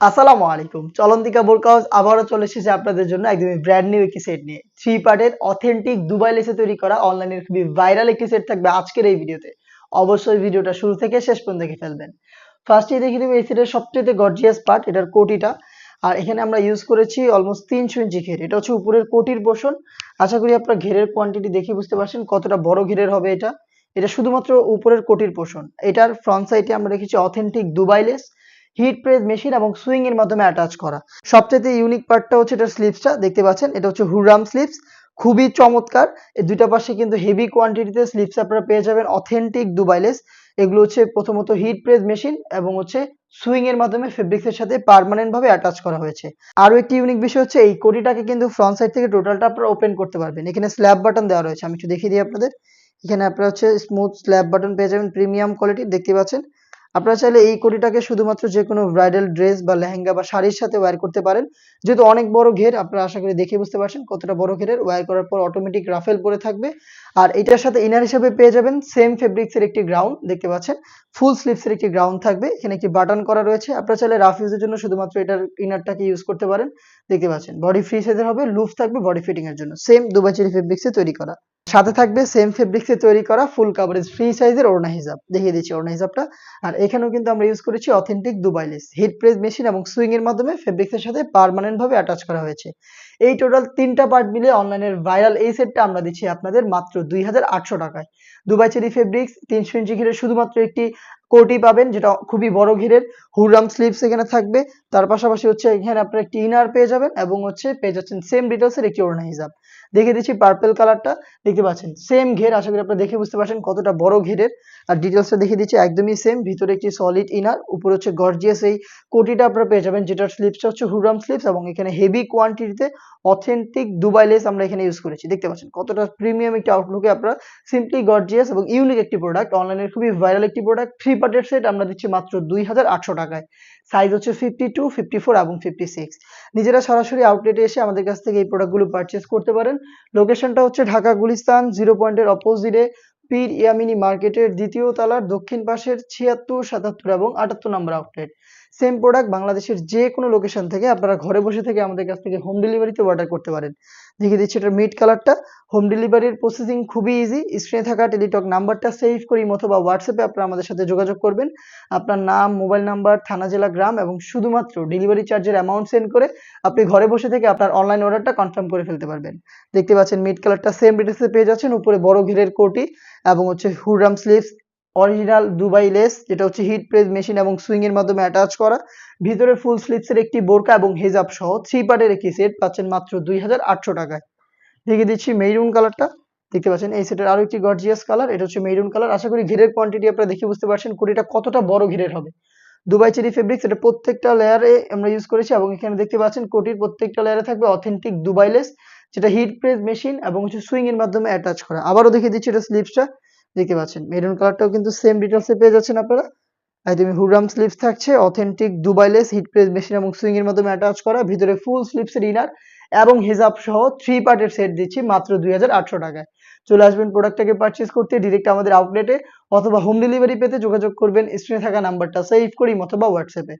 আসসালামু আলাইকুম। চলন্তিকা বোরকা হাউস আবারও চলে এসেছে আপনাদের জন্য একদমই ব্র্যান্ড নিউ একটি সেট নিয়ে। থ্রি পার্টের অথেন্টিক দুবাই লেসে তৈরি করা অনলাইনের খুবই ভাইরাল একটি সেট থাকবে আজকের এই ভিডিওতে অবশ্যই ভিডিওটা শুরু থেকে শেষ পর্যন্ত দেখে ফেলবেন। ফার্স্টেই দেখে দেবো এই সেটের সবচেয়ে গর্জিয়াস পার্ট এটার কোটিটা। আর এখানে আমরা ইউজ করেছি অলমোস্ট তিনশো ইঞ্চি ঘের। এটা হচ্ছে উপরের কোটির পোর্শন আশা করি আপনারা ঘেরের কোয়ান্টিটি দেখে বুঝতে পারছেন কতটা বড় ঘেরের হবে এটা। এটা শুধুমাত্র উপরের কোটির পোষণ এটার ফ্রন্ট সাইডে আমরা রেখেছি authentic Dubai lace heat press machine এবং সুইং এর মাধ্যমে অ্যাটাচ করা। সবচেয়ে ইউনিক পার্টটা হচ্ছে এটার স্লিপসটা দেখতে পাচ্ছেন? এটা হচ্ছে হুরাম স্লিপস খুবই চমৎকার। এই দুইটা পাশে কিন্তু হেভি কোয়ান্টিটিতে স্লিপস আপনারা পেয়ে যাবেন অথেন্টিক দুবাইলেস এগুলো হচ্ছে প্রথমত হিট প্রেস মেশিন এবং হচ্ছে সুইং এর মাধ্যমে ফেব্রিক্স এর সাথে পার্মানেন্ট ভাবে অ্যাটাচ করা হয়েছে। আরও একটি ইউনিক বিষয় হচ্ছে, এই কোটিটাকে কিন্তু ফ্রন্ট সাইড থেকে টোটালটা আপনারা ওপেন করতে পারবেন। এখানে স্ল্যাব বাটন দেওয়া রয়েছে, আমি একটু দেখিয়ে দিই আপনাদের। এখানে আপনারা হচ্ছে স্মুথ স্ল্যাব বাটন পেয়ে যাবেন প্রিমিয়াম কোয়ালিটির দেখতে পাচ্ছেন? আপনারা চাইলে এই কোটিটাকে শুধুমাত্র যে কোনো ব্রাইডাল ড্রেস বা লেহেঙ্গা বা শাড়ির সাথে ওয়্যার করতে পারেন। যেহেতু অনেক বড় ঘের, আপনারা আশা করি দেখে বুঝতে পারছেন কতটা বড় ঘেরের ওয়্যার করার পর অটোমেটিক রাফেল পরে থাকবে। আর এটার সাথে ইনার হিসেবে পেয়ে যাবেন সেম ফেব্রিক্সের একটি গ্রাউন্ড দেখতে পাচ্ছেন? ফুল স্লিভসের একটি গ্রাউন্ড থাকবে। এখানে একটি বাটন করা রয়েছে। আপনারা চাইলে রাফ ইউজের জন্য শুধুমাত্র এটার ইনারটাকে ইউজ করতে পারেন। দেখতে পাচ্ছেন? বডি ফ্রি সাইজের হবে লুফ থাকবে বডি ফিটিং এর জন্য। সেম দুবাই চেরি ফেব্রিক্সে তৈরি করা। সাথে থাকবে সেম ফেব্রিক্সে তৈরি করা ফুল কাভারেজ ফ্রি সাইজের ওড়না হিসাব দেখিয়ে দিচ্ছি ওড়না হিসাবটা আর এখানেও কিন্তু আমরা ইউজ করেছি authentic Dubai lace heat press machine এবং সুইং এর মাধ্যমে ফেব্রিক্সের সাথে পারমানেন্ট ভাবে অ্যাটাচ করা হয়েছে। এই টোটাল তিনটা পার্ট মিলে অনলাইনের ভাইরাল এই সেটটা আমরা দিচ্ছি আপনাদের মাত্র দুই হাজার আটশো টাকায়। দুবাই চেরি ফেব্রিক্স তিনশো ইঞ্চি ঘিরে শুধুমাত্র একটি কোটি পাবেন, যেটা খুবই বড় ঘিরের। হুররাম স্লিপস এখানে থাকবে। তার পাশাপাশি হচ্ছে এখানে আপনারা একটি ইনার পেয়ে যাবেন এবং হচ্ছে পেয়ে যাচ্ছেন সেম ডিটেলস এর একটি ওড়না হিসাব দেখে দিচ্ছি পার্পেল কালারটা দেখতে পাচ্ছেন সেম ঘের, আশা করি আপনারা দেখে বুঝতে পারছেন কতটা বড় ঘেরের। আর ডিটেলসটা দেখিয়ে দিচ্ছি একদমই সেম ভিতরে একটি সলিড ইনার উপরে হচ্ছে গর্জিয়াস এই কোটিটা আপনারা পেয়ে যাবেন, যেটার স্লিপসটা হচ্ছে হুররাম স্লিপস এবং এখানে হেভি কোয়ান্টিটিতে অথেন্টিক দুবাই লেস আমরা এখানে ইউজ করেছি। দেখতে পাচ্ছেন কতটা প্রিমিয়াম একটি আউটলুকে আপনারা সিম্পলি গর্জিয়াস এবং ইউনিক একটি প্রোডাক্ট অনলাইনের খুবই ভাইরাল একটি প্রোডাক্ট থ্রি পার্টের সেট আমরা দিচ্ছি মাত্র দুই হাজার আটশো টাকায়। সাইজ হচ্ছে ফিফটি টু ফিফটি ফোর এবং ফিফটি সিক্স নিজেরা সরাসরি আউটলেটে এসে আমাদের কাছ থেকে এই প্রোডাক্টগুলো পারচেস করতে পারেন। লোকেশনটা হচ্ছে ঢাকা গুলিস্তান জিরো পয়েন্টের অপোজিটে পীর ইয়ামিনী মার্কেটের দ্বিতীয় তলার দক্ষিণ পাশের ছিয়াত্তর, সাতাত্তর এবং আটাত্তর নম্বর আউটলেট। সেম প্রোডাক্ট বাংলাদেশের যে কোনো লোকেশন থেকে আপনারা ঘরে বসে থেকে আমাদের কাছ থেকে হোম ডেলিভারিতে অর্ডার করতে পারেন। দেখিয়ে দিচ্ছি এটার মিড কালারটা হোম ডেলিভারির প্রসেসিং খুবই ইজি স্ক্রিনে থাকা টেলিটক নাম্বারটা সেভ করি অথবা হোয়াটসঅ্যাপে আপনারা আমাদের সাথে যোগাযোগ করবেন। আপনার নাম মোবাইল নাম্বার থানা, জেলা, গ্রাম এবং শুধুমাত্র ডেলিভারি চার্জের অ্যামাউন্ট সেন্ড করে আপনি ঘরে বসে থেকে আপনার অনলাইন অর্ডারটা কনফার্ম করে ফেলতে পারবেন। দেখতে পাচ্ছেন মিড কালারটা সেম ডিটেলসে পেয়ে যাচ্ছেন। উপরে বড় ঘিরের কোটি এবং হচ্ছে হুডরাম স্লিভস অরিজিনাল দুবাই লেস যেটা হচ্ছে হিট প্রেস মেশিন এবং সুইং এর মাধ্যমে অ্যাটাচ করা। ভিতরে ফুল স্লিভসের একটি বোরকা এবং হেজাব সহ থ্রি পার্টের একটি সেট পাচ্ছেন মাত্র দুই হাজার আটশো টাকায়। দেখিয়ে দিচ্ছি মেরুন কালারটা দেখতে পাচ্ছেন এই সেটের আরও একটি গর্জিয়াস কালার এটা হচ্ছে মেরুন কালার আশা করি ঘিরের কোয়ান্টিটি আপনারা দেখে বুঝতে পারছেন কোটিটা কতটা বড় ঘিরের হবে। দুবাই চেরি ফেব্রিক্স এটা প্রত্যেকটা লেয়ারে আমরা ইউজ করেছি এবং এখানে দেখতে পাচ্ছেন কোটির প্রত্যেকটা লেয়ারে থাকবে অথেন্টিক দুবাই লেস যেটা হিট প্রেস মেশিন এবং হচ্ছে সুইং এর মাধ্যমে অ্যাটাচ করা। আবারও দেখিয়ে দিচ্ছি এটা স্লিভসটা দেখতে পাচ্ছেন। মেরুন কালারটাও কিন্তু সেম ডিটেলসে পেয়ে যাচ্ছেন আপনারা। একদমই হুরাম স্লিভস থাকছে authentic Dubai lace heat press machine এবং সুইং এর মাধ্যমে অ্যাটাচ করা। ভিতরে ফুল স্লিভসের ইনার এবং হেজাব সহ থ্রি পার্টের সেট দিচ্ছি, মাত্র দুই হাজার আটশো টাকায়। চলে আসবেন প্রোডাক্টটাকে পারচেস করতে ডিরেক্ট আমাদের আউটলেটে অথবা হোম ডেলিভারি পেতে যোগাযোগ করবেন। স্ক্রিনে থাকা নাম্বারটা সেভ করি অথবা হোয়াটসঅ্যাপে